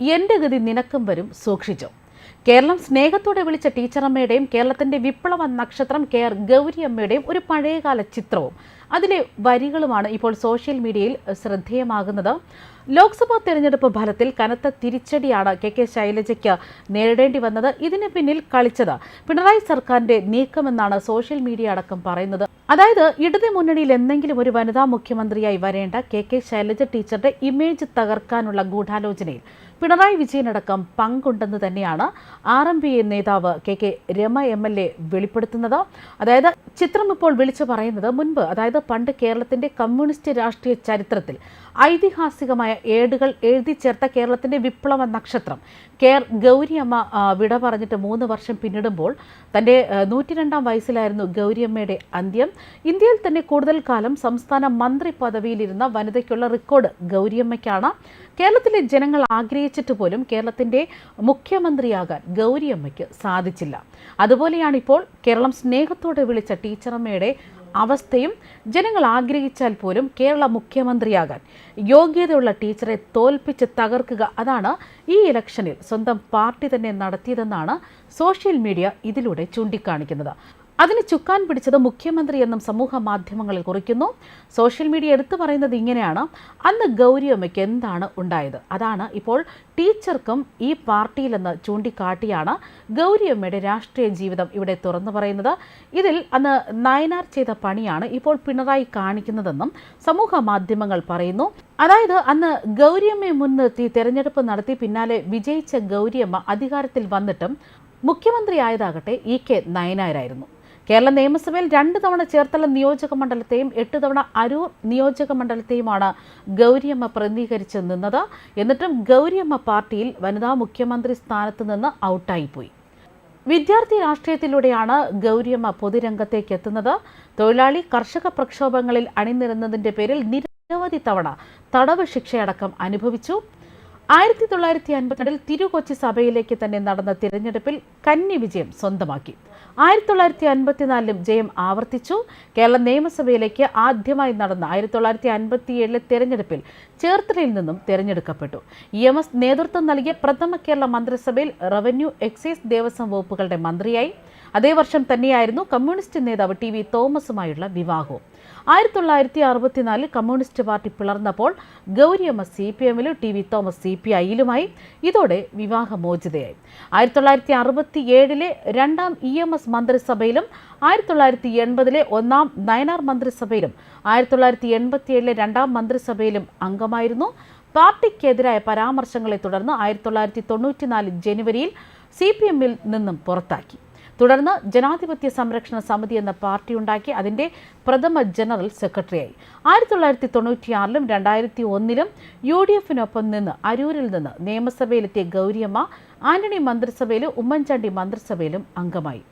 എന്റെ ഗതി നിനക്കും വരും സൂക്ഷിച്ചു. കേരളം സ്നേഹത്തോടെ വിളിച്ച ടീച്ചറമ്മയുടെയും കേരളത്തിന്റെ വിപ്ലവ നക്ഷത്രം കെ ആർ ഗൗരിയമ്മയുടെയും ഒരു പഴയകാല ചിത്രവും അതിലെ വരികളുമാണ് ഇപ്പോൾ സോഷ്യൽ മീഡിയയിൽ ശ്രദ്ധേയമാകുന്നത്. ലോക്സഭാ തെരഞ്ഞെടുപ്പ് ഫലത്തിൽ കനത്ത തിരിച്ചടിയാണ് കെ കെ ശൈലജയ്ക്ക് നേരിടേണ്ടി വന്നത്. ഇതിന് പിന്നിൽ കളിച്ചത് പിണറായി സർക്കാരിന്റെ നീക്കമെന്നാണ് സോഷ്യൽ മീഡിയ അടക്കം പറയുന്നത്. അതായത് ഇടതു മുന്നണിയിൽ എന്തെങ്കിലും ഒരു വനിതാ മുഖ്യമന്ത്രിയായി വരേണ്ട കെ കെ ശൈലജ ടീച്ചറുടെ ഇമേജ് തകർക്കാനുള്ള ഗൂഢാലോചനയിൽ പിണറായി വിജയനടക്കം പങ്കുണ്ടെന്ന് തന്നെയാണ് ആർ എം പി നേതാവ് K K Rema M L A വെളിപ്പെടുത്തുന്നത്. അതായത് ചിത്രം ഇപ്പോൾ വിളിച്ചു പറയുന്നത് മുൻപ് അതായത് പണ്ട് കേരളത്തിന്റെ കമ്മ്യൂണിസ്റ്റ് രാഷ്ട്രീയ ചരിത്രത്തിൽ ഐതിഹാസികമായ ഏടുകൾ എഴുതി ചേർത്ത കേരളത്തിന്റെ വിപ്ലവ നക്ഷത്രം. കേർ ഗൗരിയമ്മ വിട പറഞ്ഞിട്ട് മൂന്ന് വർഷം പിന്നിടുമ്പോൾ തന്റെ നൂറ്റി രണ്ടാം വയസ്സിലായിരുന്നു ഗൗരിയമ്മയുടെ അന്ത്യം. ഇന്ത്യയിൽ തന്നെ കൂടുതൽ കാലം സംസ്ഥാന മന്ത്രി പദവിയിലിരുന്ന വനിതയ്ക്കുള്ള റെക്കോർഡ് ഗൗരിയമ്മയ്ക്കാണ്. കേരളത്തിലെ ജനങ്ങൾ ആഗ്രഹിച്ചിട്ട് പോലും കേരളത്തിന്റെ മുഖ്യമന്ത്രിയാകാൻ ഗൗരിയമ്മയ്ക്ക് സാധിച്ചില്ല. അതുപോലെയാണിപ്പോൾ കേരളം സ്നേഹത്തോടെ വിളിച്ച ടീച്ചറമ്മയുടെ അവസ്ഥയും ജനങ്ങൾ ആഗ്രഹിച്ചാൽ പോലും കേരള മുഖ്യമന്ത്രിയാകാൻ യോഗ്യതയുള്ള ടീച്ചറെ തോൽപ്പിച്ച് തകർക്കുക അതാണ് ഈ ഇലക്ഷനിൽ സ്വന്തം പാർട്ടി തന്നെ നടത്തിയതെന്നാണ് സോഷ്യൽ മീഡിയ ഇതിലൂടെ ചൂണ്ടിക്കാണിക്കുന്നത്. അതിന് ചുക്കാൻ പിടിച്ചത് മുഖ്യമന്ത്രി എന്നും സമൂഹ മാധ്യമങ്ങളിൽ കുറിക്കുന്നു. സോഷ്യൽ മീഡിയ എടുത്തു പറയുന്നത് ഇങ്ങനെയാണ്. അന്ന് ഗൗരിയമ്മയ്ക്ക് എന്താണ് ഉണ്ടായത്? അതാണ് ഇപ്പോൾ ടീച്ചർക്കും ഈ പാർട്ടിയിലെന്ന് ചൂണ്ടിക്കാട്ടിയാണ് ഗൗരിയമ്മയുടെ രാഷ്ട്രീയ ജീവിതം ഇവിടെ തുറന്നു പറയുന്നത്. ഇതിൽ അന്ന് നയനാർ ചെയ്ത പണിയാണ് ഇപ്പോൾ പിണറായി കാണിക്കുന്നതെന്നും സമൂഹ മാധ്യമങ്ങൾ പറയുന്നു. അതായത് അന്ന് ഗൗരിയമ്മയെ മുൻനിർത്തി തെരഞ്ഞെടുപ്പ് നടത്തി പിന്നാലെ വിജയിച്ച ഗൗരിയമ്മ അധികാരത്തിൽ വന്നിട്ടും മുഖ്യമന്ത്രിയായതാകട്ടെ ഇ കെ നയനാരായിരുന്നു. കേരള നിയമസഭയിൽ രണ്ട് തവണ ചേർത്തല നിയോജക മണ്ഡലത്തെയും എട്ട് തവണ അരൂർ നിയോജക മണ്ഡലത്തെയുമാണ് ഗൗരിയമ്മ പ്രതിനിധീകരിച്ച് നിന്നത്. എന്നിട്ടും ഗൗരിയമ്മ പാർട്ടിയിൽ വനിതാ മുഖ്യമന്ത്രി സ്ഥാനത്ത് നിന്ന് ഔട്ടായിപ്പോയി. വിദ്യാർത്ഥി രാഷ്ട്രീയത്തിലൂടെയാണ് ഗൗരിയമ്മ പൊതുരംഗത്തേക്ക് എത്തുന്നത്. തൊഴിലാളി കർഷക പ്രക്ഷോഭങ്ങളിൽ അണിനിരുന്നതിന്റെ പേരിൽ നിരവധി തവണ തടവ് ശിക്ഷയടക്കം അനുഭവിച്ചു. ആയിരത്തി തൊള്ളായിരത്തി അൻപത്തിരണ്ടിൽ തിരുകൊച്ചി സഭയിലേക്ക് തന്നെ നടന്ന തിരഞ്ഞെടുപ്പിൽ കന്നി വിജയം സ്വന്തമാക്കി. ആയിരത്തി തൊള്ളായിരത്തി അൻപത്തിനാലിലും ജയം ആവർത്തിച്ചു. കേരള നിയമസഭയിലേക്ക് ആദ്യമായി നടന്ന ആയിരത്തി തൊള്ളായിരത്തി അൻപത്തിയേഴിലെ തെരഞ്ഞെടുപ്പിൽ ചേർത്തലയിൽ നിന്നും തിരഞ്ഞെടുക്കപ്പെട്ടു. ഇ എം എസ് നേതൃത്വം നൽകിയ പ്രഥമ കേരള മന്ത്രിസഭയിൽ റവന്യൂ എക്സൈസ് ദേവസ്വം വകുപ്പുകളുടെ മന്ത്രിയായി. അതേ വർഷം തന്നെയായിരുന്നു കമ്മ്യൂണിസ്റ്റ് നേതാവ് ടി വി തോമസുമായുള്ള വിവാഹവും. ആയിരത്തി തൊള്ളായിരത്തി അറുപത്തിനാലിൽ കമ്മ്യൂണിസ്റ്റ് പാർട്ടി പിളർന്നപ്പോൾ Gouriamma C P എമ്മിലും T V Thomas C P ഐയിലുമായി. ഇതോടെ വിവാഹമോചിതയായി. ആയിരത്തി തൊള്ളായിരത്തി അറുപത്തി ഏഴിലെ രണ്ടാം ഇ എം എസ് മന്ത്രിസഭയിലും ആയിരത്തി തൊള്ളായിരത്തി എൺപതിലെ ഒന്നാം നയനാർ മന്ത്രിസഭയിലും ആയിരത്തി തൊള്ളായിരത്തി എൺപത്തിയേഴിലെ രണ്ടാം മന്ത്രിസഭയിലും അംഗമായിരുന്നു പാർട്ടിക്കെതിരായ പരാമർശങ്ങളെ തുടർന്ന് ആയിരത്തി തൊള്ളായിരത്തി തൊണ്ണൂറ്റിനാല് ജനുവരിയിൽ സി പി എമ്മിൽ നിന്നും പുറത്താക്കി. തുടർന്ന് ജനാധിപത്യ സംരക്ഷണ സമിതി എന്ന പാർട്ടി ഉണ്ടാക്കി. അതിന്റെ പ്രഥമ ജനറൽ സെക്രട്ടറിയായി. ആയിരത്തി തൊള്ളായിരത്തി തൊണ്ണൂറ്റിയാറിലും രണ്ടായിരത്തി ഒന്നിലും യു ഡി എഫിനൊപ്പം നിന്ന് അരൂരിൽ നിന്ന് നിയമസഭയിലെത്തിയ ഗൗരിയമ്മ ആന്റണി മന്ത്രിസഭയിലും ഉമ്മൻചാണ്ടി മന്ത്രിസഭയിലും അംഗമായി.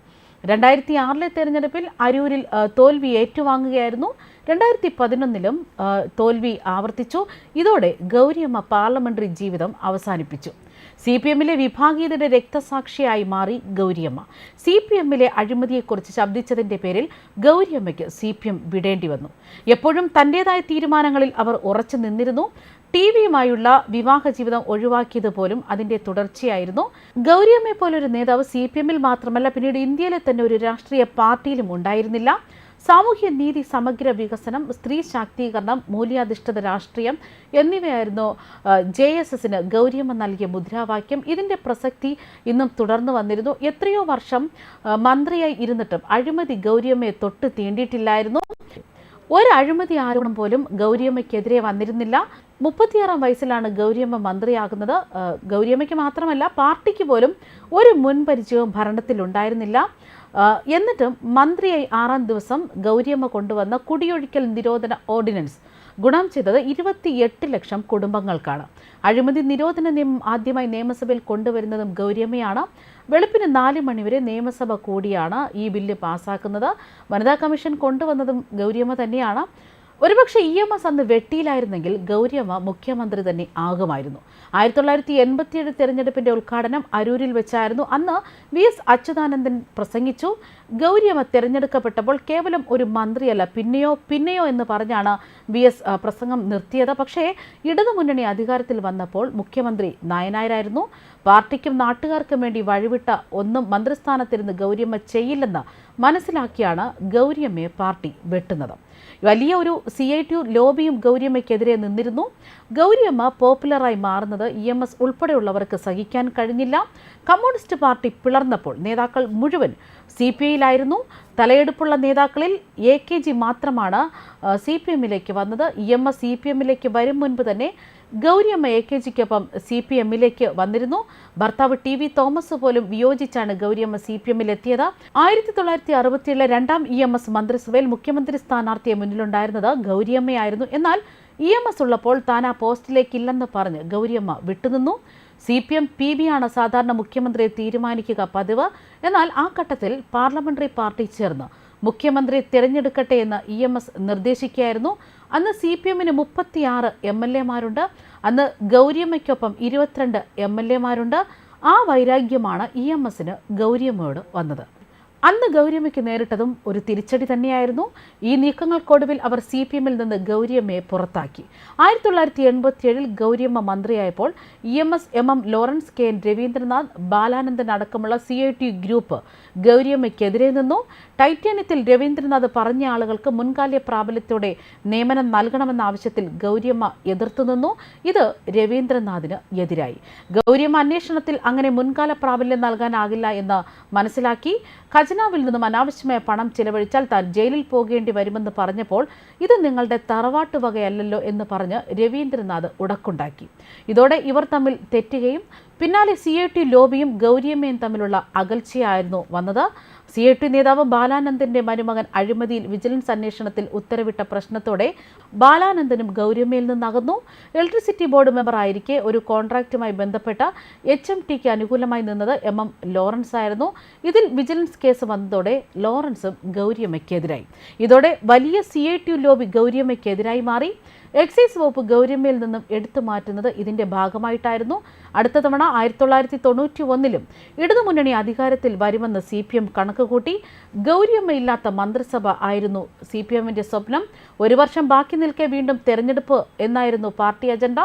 രണ്ടായിരത്തി ആറിലെ തെരഞ്ഞെടുപ്പിൽ അരൂരിൽ തോൽവി ഏറ്റുവാങ്ങുകയായിരുന്നു. രണ്ടായിരത്തി പതിനൊന്നിലും തോൽവി ആവർത്തിച്ചു. ഇതോടെ ഗൗരിയമ്മ പാർലമെന്ററി ജീവിതം അവസാനിപ്പിച്ചു. സി പി എമ്മിലെ വിഭാഗീയതയുടെ രക്തസാക്ഷിയായി മാറി ഗൗരിയമ്മ. സി പി എമ്മിലെ അഴിമതിയെക്കുറിച്ച് ശബ്ദിച്ചതിന്റെ പേരിൽ ഗൗരിയമ്മയ്ക്ക് സി പി എം വിടേണ്ടി വന്നു. എപ്പോഴും തന്റേതായ തീരുമാനങ്ങളിൽ അവർ ഉറച്ചു നിന്നിരുന്നു. ടി വിയുമായുള്ള വിവാഹ ജീവിതം ഒഴിവാക്കിയത് പോലും അതിന്റെ തുടർച്ചയായിരുന്നു. ഗൗരിയമ്മയെ പോലൊരു നേതാവ് സി പി എമ്മിൽ മാത്രമല്ല പിന്നീട് ഇന്ത്യയിലെ തന്നെ ഒരു രാഷ്ട്രീയ പാർട്ടിയിലും ഉണ്ടായിരുന്നില്ല. സാമൂഹ്യ നീതി സമഗ്ര വികസനം സ്ത്രീ ശാക്തീകരണം മൂല്യാധിഷ്ഠിത രാഷ്ട്രീയം എന്നിവയായിരുന്നു ജെ എസ് എസിന് ഗൗരിയമ്മ നൽകിയ മുദ്രാവാക്യം. ഇതിന്റെ പ്രസക്തി ഇന്നും തുടർന്നു വന്നിരുന്നു. എത്രയോ വർഷം മന്ത്രിയായി ഇരുന്നിട്ടും അഴിമതി ഗൗരിയമ്മയെ തൊട്ട് തീണ്ടിയിട്ടില്ലായിരുന്നു. ഒരു അഴിമതി ആരോപണം പോലും ഗൗരിയമ്മയ്ക്കെതിരെ വന്നിരുന്നില്ല. മുപ്പത്തിയാറാം വയസ്സിലാണ് ഗൗരിയമ്മ മന്ത്രിയാകുന്നത്. ഗൗരിയമ്മയ്ക്ക് മാത്രമല്ല പാർട്ടിക്ക് പോലും ഒരു മുൻപരിചയവും ഭരണത്തിലുണ്ടായിരുന്നില്ല എന്നിട്ടും മന്ത്രിയായി ആറാം ദിവസം ഗൗരിയമ്മ കൊണ്ടുവന്ന കുടിയൊഴിക്കൽ നിരോധന ഓർഡിനൻസ് ഗുണം ചെയ്തത് ഇരുപത്തിയെട്ട് ലക്ഷം കുടുംബങ്ങൾക്കാണ്. അഴിമതി നിരോധന നിയമം ആദ്യമായി നിയമസഭയിൽ കൊണ്ടുവരുന്നതും ഗൗരിയമ്മയാണ് വെളുപ്പിന് നാല് മണിവരെ നിയമസഭ കൂടിയാണ് ഈ ബില്ല് പാസാക്കുന്നത്. വനിതാ കമ്മീഷൻ കൊണ്ടുവന്നതും ഗൗരിയമ്മ തന്നെയാണ് ഒരുപക്ഷെ ഇ എം എസ് അന്ന് വെട്ടിയിലായിരുന്നെങ്കിൽ ഗൗരിയമ്മ മുഖ്യമന്ത്രി തന്നെ ആകുമായിരുന്നു. ആയിരത്തി തൊള്ളായിരത്തി എൺപത്തിയേഴ് തെരഞ്ഞെടുപ്പിന്റെ ഉദ്ഘാടനം അരൂരിൽ വെച്ചായിരുന്നു. അന്ന് വി എസ് അച്യുതാനന്ദൻ പ്രസംഗിച്ചു. ഗൗരിയമ്മ തിരഞ്ഞെടുക്കപ്പെട്ടപ്പോൾ കേവലം ഒരു മന്ത്രിയല്ല പിന്നെയോ പിന്നെയോ എന്ന് പറഞ്ഞാണ് വി എസ് പ്രസംഗം നിർത്തിയത്. പക്ഷേ ഇടതുമുന്നണി അധികാരത്തിൽ വന്നപ്പോൾ മുഖ്യമന്ത്രി നായനായരായിരുന്നു. പാർട്ടിക്കും നാട്ടുകാർക്കും വേണ്ടി വഴിവിട്ട ഒന്നും മന്ത്രിസ്ഥാനത്തിരുന്ന് ഗൗരിയമ്മ ചെയ്യില്ലെന്ന് മനസ്സിലാക്കിയാണ് ഗൗരിയമ്മയെ പാർട്ടി വെട്ടുന്നത്. വലിയ ഒരു സി ഐ ടി ലോബിയും ഗൗരിയമ്മയ്ക്കെതിരെ നിന്നിരുന്നു. ഗൗരിയമ്മ പോപ്പുലറായി മാറുന്നത് ഇ എം എസ് ഉൾപ്പെടെയുള്ളവർക്ക് സഹിക്കാൻ കഴിഞ്ഞില്ല. കമ്മ്യൂണിസ്റ്റ് പാർട്ടി പിളർന്നപ്പോൾ നേതാക്കൾ മുഴുവൻ സി പി ഐയിലായിരുന്നു തലയെടുപ്പുള്ള നേതാക്കളിൽ എ കെ ജി മാത്രമാണ് സി പി എമ്മിലേക്ക് വന്നത്. E M S C P എമ്മിലേക്ക് വരും മുൻപ് തന്നെ ഗൗരിയമ്മ എ കെ ജിക്കൊപ്പം സി പി എമ്മിലേക്ക് വന്നിരുന്നു. ഭർത്താവ് ടി വി തോമസ് പോലും വിയോജിച്ചാണ് ഗൗരിയമ്മ സി പി എമ്മിൽ എത്തിയത് ആയിരത്തി തൊള്ളായിരത്തി അറുപത്തിയേഴിലെ രണ്ടാം ഇ എം എസ് മന്ത്രിസഭയിൽ മുഖ്യമന്ത്രി സ്ഥാനാർത്ഥിയെ മുന്നിലുണ്ടായിരുന്നത് ഗൗരിയമ്മയായിരുന്നു എന്നാൽ ഇ എം എസ് ഉള്ളപ്പോൾ താൻ ആ പോസ്റ്റിലേക്കില്ലെന്ന് പറഞ്ഞ് Gouriamma വിട്ടുനിന്നു. C P M P B ആണ് സാധാരണ മുഖ്യമന്ത്രിയെ തീരുമാനിക്കുക പതിവ്. എന്നാൽ ആ ഘട്ടത്തിൽ പാർലമെന്ററി പാർട്ടി ചേർന്ന് മുഖ്യമന്ത്രി തിരഞ്ഞെടുക്കട്ടെ എന്ന് ഇ എം എസ് നിർദ്ദേശിക്കുകയായിരുന്നു. അന്ന് സി പി എമ്മിന് മുപ്പത്തിയാറ് എം എൽ എമാരുണ്ട് അന്ന് ഗൗരിയമ്മയ്ക്കൊപ്പം ഇരുപത്തിരണ്ട് എം എൽ എമാരുണ്ട് ആ വൈരാഗ്യമാണ് ഇ എം എസിന് ഗൗരിയമ്മയോട് വന്നത്. അന്ന് ഗൗരിയമ്മയ്ക്ക് നേരിട്ടതും ഒരു തിരിച്ചടി തന്നെയായിരുന്നു. ഈ നീക്കങ്ങൾക്കൊടുവിൽ അവർ സി പി എമ്മിൽ നിന്ന് ഗൗരിയമ്മയെ പുറത്താക്കി. ആയിരത്തി തൊള്ളായിരത്തി എൺപത്തിയേഴിൽ Gouriamma മന്ത്രിയായപ്പോൾ E M S M M Lawrence K N Raveendranath Balanandan അടക്കമുള്ള സി ഐ ടി ഗ്രൂപ്പ് ഗൗരിയമ്മയ്ക്കെതിരെ നിന്നു. ടൈറ്റാനിയത്തിൽ രവീന്ദ്രനാഥ് പറഞ്ഞ ആളുകൾക്ക് മുൻകാല പ്രാബല്യത്തോടെ നിയമനം നൽകണമെന്ന ആവശ്യത്തിൽ ഗൗരിയമ്മ എതിർത്തുനിന്നു ഇത് രവീന്ദ്രനാഥിന് എതിരായി. ഗൗരിയമ്മ അന്വേഷണത്തിൽ അങ്ങനെ മുൻകാല പ്രാബല്യം നൽകാനാകില്ല എന്ന് മനസ്സിലാക്കി. ഖജനാവിൽ നിന്നും അനാവശ്യമായ പണം ചിലവഴിച്ചാൽ താൻ ജയിലിൽ പോകേണ്ടി വരുമെന്ന് പറഞ്ഞപ്പോൾ ഇത് നിങ്ങളുടെ തറവാട്ട് വകയല്ലല്ലോ എന്ന് പറഞ്ഞ് രവീന്ദ്രനാഥ് ഉടക്കുണ്ടാക്കി. ഇതോടെ ഇവർ തമ്മിൽ തെറ്റുകയും പിന്നാലെ സി ഐ ടി ലോബിയും ഗൗരിയമ്മയും തമ്മിലുള്ള അകൽച്ചയായിരുന്നു വന്നത്. സി ഐ ടി നേതാവ് ബാലാനന്ദന്റെ മരുമകൻ അഴിമതിയിൽ വിജിലൻസ് അന്വേഷണത്തിൽ ഉത്തരവിട്ട പ്രശ്നത്തോടെ ബാലാനന്ദനും ഗൗരിയമ്മയിൽ നിന്നകന്നു. ഇലക്ട്രിസിറ്റി ബോർഡ് മെമ്പർ ആയിരിക്കെ ഒരു കോൺട്രാക്റ്റുമായി ബന്ധപ്പെട്ട എച്ച് എം ടിക്ക് അനുകൂലമായി നിന്നത് എം എം ലോറൻസ് ആയിരുന്നു. ഇതിൽ വിജിലൻസ് കേസ് വന്നതോടെ ലോറൻസും ഗൗരിയമ്മയ്ക്കെതിരായി. ഇതോടെ വലിയ സി ഐ ടി ലോബി ഗൗരിയമ്മയ്ക്കെതിരായി മാറി. എക്സൈസ് വകുപ്പ് ഗൗരമ്യയിൽ നിന്നും എടുത്തു മാറ്റുന്നത് ഇതിന്റെ ഭാഗമായിട്ടായിരുന്നു. അടുത്ത തവണ ആയിരത്തി തൊള്ളായിരത്തി തൊണ്ണൂറ്റി ഒന്നിലും ഇടതുമുന്നണി അധികാരത്തിൽ വരുമെന്ന് സി പി എം കണക്കുകൂട്ടി. ഗൗരിയമ്മയില്ലാത്ത മന്ത്രിസഭ ആയിരുന്നു സി പി എമ്മിന്റെ സ്വപ്നം. ഒരു വർഷം ബാക്കി നിൽക്കെ വീണ്ടും തെരഞ്ഞെടുപ്പ് എന്നായിരുന്നു പാർട്ടി അജണ്ട.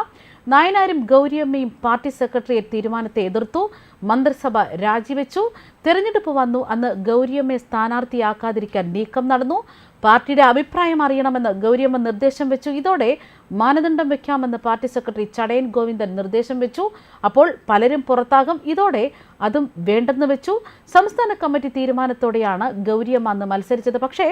നായനാരും ഗൗരിയമ്മയും പാർട്ടി സെക്രട്ടേറിയറ്റ് തീരുമാനത്തെ എതിർത്തു. മന്ത്രിസഭ രാജിവെച്ചു. തെരഞ്ഞെടുപ്പ് വന്നു. അന്ന് ഗൗരിയമ്മയെ സ്ഥാനാർത്ഥിയാക്കാതിരിക്കാൻ നീക്കം നടന്നു. പാർട്ടിയുടെ അഭിപ്രായം അറിയണമെന്ന് ഗൗരിയമ്മ നിർദ്ദേശം വെച്ചു. ഇതോടെ മാനദണ്ഡം വെക്കാമെന്ന് പാർട്ടി സെക്രട്ടറി ചടയൻ ഗോവിന്ദൻ നിർദ്ദേശം വെച്ചു. അപ്പോൾ പലരും പുറത്താകും. ഇതോടെ അതും വേണ്ടെന്ന് വെച്ചു. സംസ്ഥാന കമ്മിറ്റി തീരുമാനത്തോടെയാണ് ഗൗരിയമ്മ അന്ന് മത്സരിച്ചത്. പക്ഷേ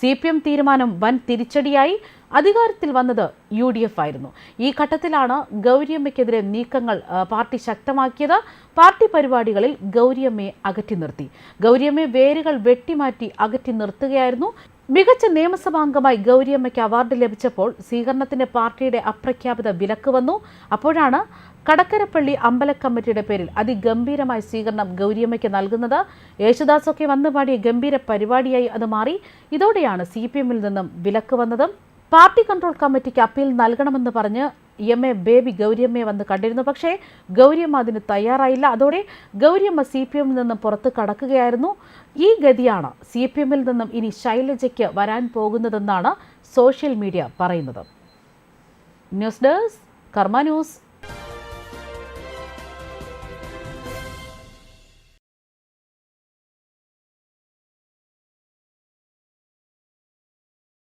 സി പി എം തീരുമാനം വൻ തിരിച്ചടിയായി. അധികാരത്തിൽ വന്നത് യു ഡി എഫ് ആയിരുന്നു. ഈ ഘട്ടത്തിലാണ് ഗൗരിയമ്മയ്ക്കെതിരെ നീക്കങ്ങൾ പാർട്ടി ശക്തമാക്കിയത്. പാർട്ടി പരിപാടികളിൽ ഗൗരിയമ്മയെ അകറ്റി നിർത്തി. ഗൗരിയമ്മയെ വേരുകൾ വെട്ടിമാറ്റി അകറ്റി നിർത്തുകയായിരുന്നു. മികച്ച നിയമസഭാംഗമായി ഗൗരിയമ്മയ്ക്ക് അവാർഡ് ലഭിച്ചപ്പോൾ സ്വീകരണത്തിന് പാർട്ടിയുടെ അപ്രഖ്യാപിത വിലക്ക് വന്നു. അപ്പോഴാണ് കടക്കരപ്പള്ളി അമ്പല കമ്മിറ്റിയുടെ പേരിൽ അതിഗംഭീരമായ സ്വീകരണം ഗൗരിയമ്മയ്ക്ക് നൽകുന്നത്. യേശുദാസൊക്കെ വന്നു പാടിയ ഗംഭീര പരിപാടിയായി അത് മാറി. ഇതോടെയാണ് സി പി എമ്മിൽ നിന്നും വിലക്ക് വന്നതും. പാർട്ടി കൺട്രോൾ കമ്മിറ്റിക്ക് അപ്പീൽ നൽകണമെന്ന് പറഞ്ഞ് എം എ ബേബി ഗൗരിയമ്മയെ വന്ന് കണ്ടിരുന്നു. പക്ഷേ ഗൗരിയമ്മ അതിന് തയ്യാറായില്ല. അതോടെ ഗൗരിയമ്മ സി പി എമ്മിൽ നിന്നും പുറത്ത് കടക്കുകയായിരുന്നു. ഈ ഗതിയാണ് സി പി എമ്മിൽ നിന്നും ഇനി ശൈലജയ്ക്ക് വരാൻ പോകുന്നതെന്നാണ് സോഷ്യൽ മീഡിയ പറയുന്നത്. News desk Karma news.